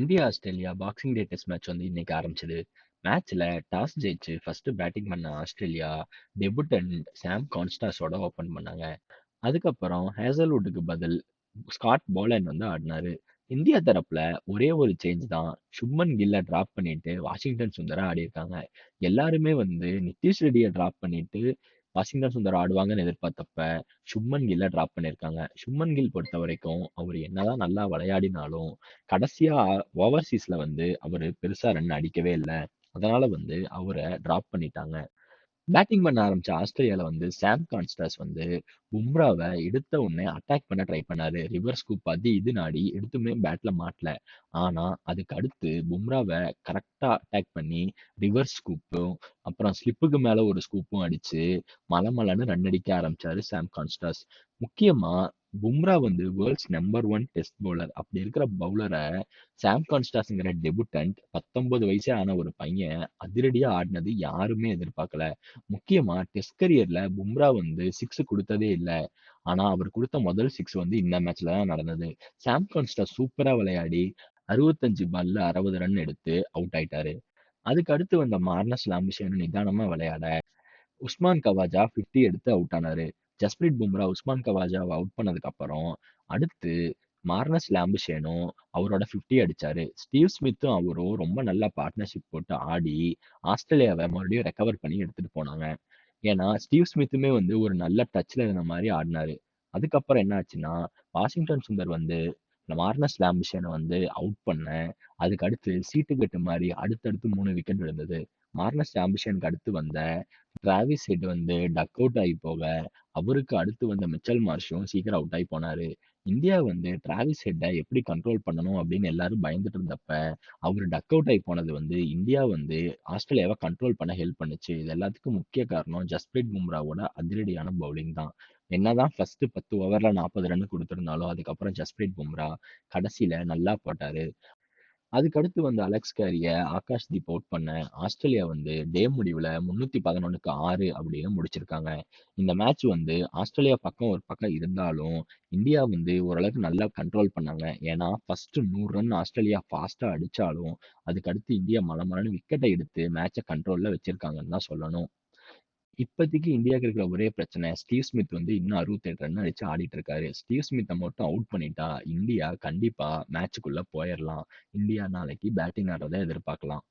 India, Australia boxing day test match வந்து இன்னைக்கு ஆரம்பிச்சது. மேட்ச்ல டாஸ் ஜெயிச்சு ஃபர்ஸ்ட் பேட்டிங் பண்ண ஆஸ்திரேலியா, டெபுட்டன்ட் சாம் கான்ஸ்டாஸோட ஓப்பன் பண்ணாங்க. அதுக்கப்புறம் ஹேசல்வுட்டுக்கு பதில் ஸ்காட் போலன் வந்து ஆடினாரு. இந்தியா தரப்புல ஒரே ஒரு சேஞ்ச் தான். சுப்மன் கில்ல டிராப் பண்ணிட்டு வாஷிங்டன் சுந்தரா ஆடியிருக்காங்க. எல்லாருமே வந்து நிதிஷ் ரெட்டியை டிராப் பண்ணிட்டு வாஷிங்டன் சுந்தர் ஆடுவாங்கன்னு எதிர்பார்த்தப்ப, சுப்மன் கில்ல டிராப் பண்ணியிருக்காங்க. சுப்மன் கில் பொறுத்த வரைக்கும் அவர் என்னதான் நல்லா விளையாடினாலும், கடைசியா ஓவர்சீஸ்ல வந்து அவர் பெருசா ரன் அடிக்கவே இல்லை அதனால வந்து அவரை டிராப் பண்ணிட்டாங்க. பேட்டிங் பண்ண ஆரம்பிச்ச ஆஸ்திரேலியால வந்து சாம் கான்ஸ்டாஸ் வந்து பும்ராவை எடுத்த உடனே அட்டாக் பண்ண ட்ரை பண்ணாரு. ரிவர்ஸ் கூப் அது இது நாடி எடுத்துமே பேட்ல மாட்டல. ஆனா, அதுக்கு அடுத்து பும்ராவை கரெக்டா அட்டாக் பண்ணி ரிவர்ஸ் ஸ்கூப்பும், அப்புறம் ஸ்லிப்புக்கு மேல ஒரு ஸ்கூப்பும் அடிச்சு மளமளன்னு ரன் அடிக்க ஆரம்பிச்சாரு சாம் கான்ஸ்டாஸ். முக்கியமா பும்ரா வந்து world's number one test bowler. அப்படி இருக்கிற பவுலரை சாம் கான்ஸ்டாஸ்ங்கிற டெபுட்டன்ட் 19 வயசே ஆன ஒரு பையன் அதிரடியா ஆடினது யாருமே எதிர்பார்க்கல. முக்கியமா டெஸ்ட் கரியரில் பும்ரா வந்து சிக்ஸ் குடுத்ததே இல்ல. ஆனா, அவர் கொடுத்த முதல் சிக்ஸ் வந்து இந்த மேட்ச்ல தான் நடந்தது. சாம் கான்ஸ்டாஸ் சூப்பரா விளையாடி 65 பால்ல 60 ரன் எடுத்து அவுட் ஆயிட்டாரு. அதுக்கு அடுத்து வந்த மார்னஸ் லாம்புஷேனும் நிதானமா விளையாட, உஸ்மான் கவாஜா 50 எடுத்து அவுட் ஆனாரு. ஜஸ்பிரீத் பும்ரா உஸ்மான் கவாஜாவை அவுட் பண்ணதுக்கப்புறம் அடுத்து மார்னஸ் லாம்புஷேனும் அவரோட 50 அடிச்சாரு. ஸ்டீவ் ஸ்மித்தும் அவரும் ரொம்ப நல்லா பார்ட்னர்ஷிப் போட்டு ஆடி, ஆஸ்திரேலியாவை மறுபடியும் ரெக்கவர் பண்ணி எடுத்துட்டு போனாங்க. ஏன்னா, ஸ்டீவ் ஸ்மித்துமே வந்து ஒரு நல்ல டச்சில் இருந்த மாதிரி ஆடினாரு. அதுக்கப்புறம் என்ன ஆச்சுன்னா, வாஷிங்டன் சுந்தர் வந்து மார்னஸ் லாம்பிஷனை வந்து அவுட் பண்ண, அதுக்கு அடுத்து சீட்டு கட்டு மாதிரி அடுத்தடுத்து மூணு விக்கெட் விழுந்தது. மார்னஸ் லாம்புஷேனுக்கு அடுத்து வந்த டிராவிஸ் ஹெட் வந்து டக் அவுட் ஆகி போக, அவருக்கு அடுத்து வந்த மிச்சல் மார்ஷும் சீக்கிரம் அவுட் ஆகி போனாரு. இந்தியா வந்து டிராவிஸ் ஹெட்டை எப்படி கண்ட்ரோல் பண்ணணும் அப்படின்னு எல்லாரும் பயந்துட்டு இருந்தப்ப, அவர் டக் அவுட் ஆகி போனது வந்து இந்தியா வந்து ஆஸ்திரேலியாவை கண்ட்ரோல் பண்ண ஹெல்ப் பண்ணுச்சு. இது எல்லாத்துக்கும் முக்கிய காரணம் ஜஸ்பிரீத் பும்ராவோட அதிரடியான பவுலிங் தான். என்னதான் ஃபர்ஸ்ட் 10 ஓவர்ல 40 ரன் கொடுத்துருந்தாலும் அதுக்கப்புறம் ஜஸ்பிரீத் பும்ரா கடைசியில நல்லா போட்டாரு. அதுக்கடுத்து வந்து வந்த அலெக்ஸ் கேரிய ஆகாஷ்தீப் அவுட் பண்ண, ஆஸ்திரேலியா வந்து டே முடிவுல 311க்கு 6 அப்படின்னு முடிச்சிருக்காங்க. இந்த மேட்ச் வந்து ஆஸ்திரேலியா பக்கம் ஒரு பக்கம் இருந்தாலும், இந்தியா வந்து ஓரளவுக்கு நல்லா கண்ட்ரோல் பண்ணாங்க. ஏன்னா, ஃபர்ஸ்ட் 100 ரன் ஆஸ்திரேலியா ஃபாஸ்ட்டா அடிச்சாலும், அதுக்கடுத்து இந்தியா மளமளன்னு விக்கெட்ட எடுத்து மேட்ச கண்ட்ரோல்ல வச்சிருக்காங்கன்னு தான் சொல்லணும். இப்போதைக்கு இந்தியாவுக்கு இருக்கிற ஒரே பிரச்சனை, ஸ்டீவ் ஸ்மித் வந்து இன்னும் 68 ரன் அடிச்சு ஆடிட்டு இருக்காரு. ஸ்டீவ் ஸ்மித்த மட்டும் அவுட் பண்ணிட்டா, இந்தியா கண்டிப்பா மேட்சுக்குள்ள போயிடலாம் இந்தியா நாளைக்கு பேட்டிங் ஆடுறத எதிர்பார்க்கலாம்.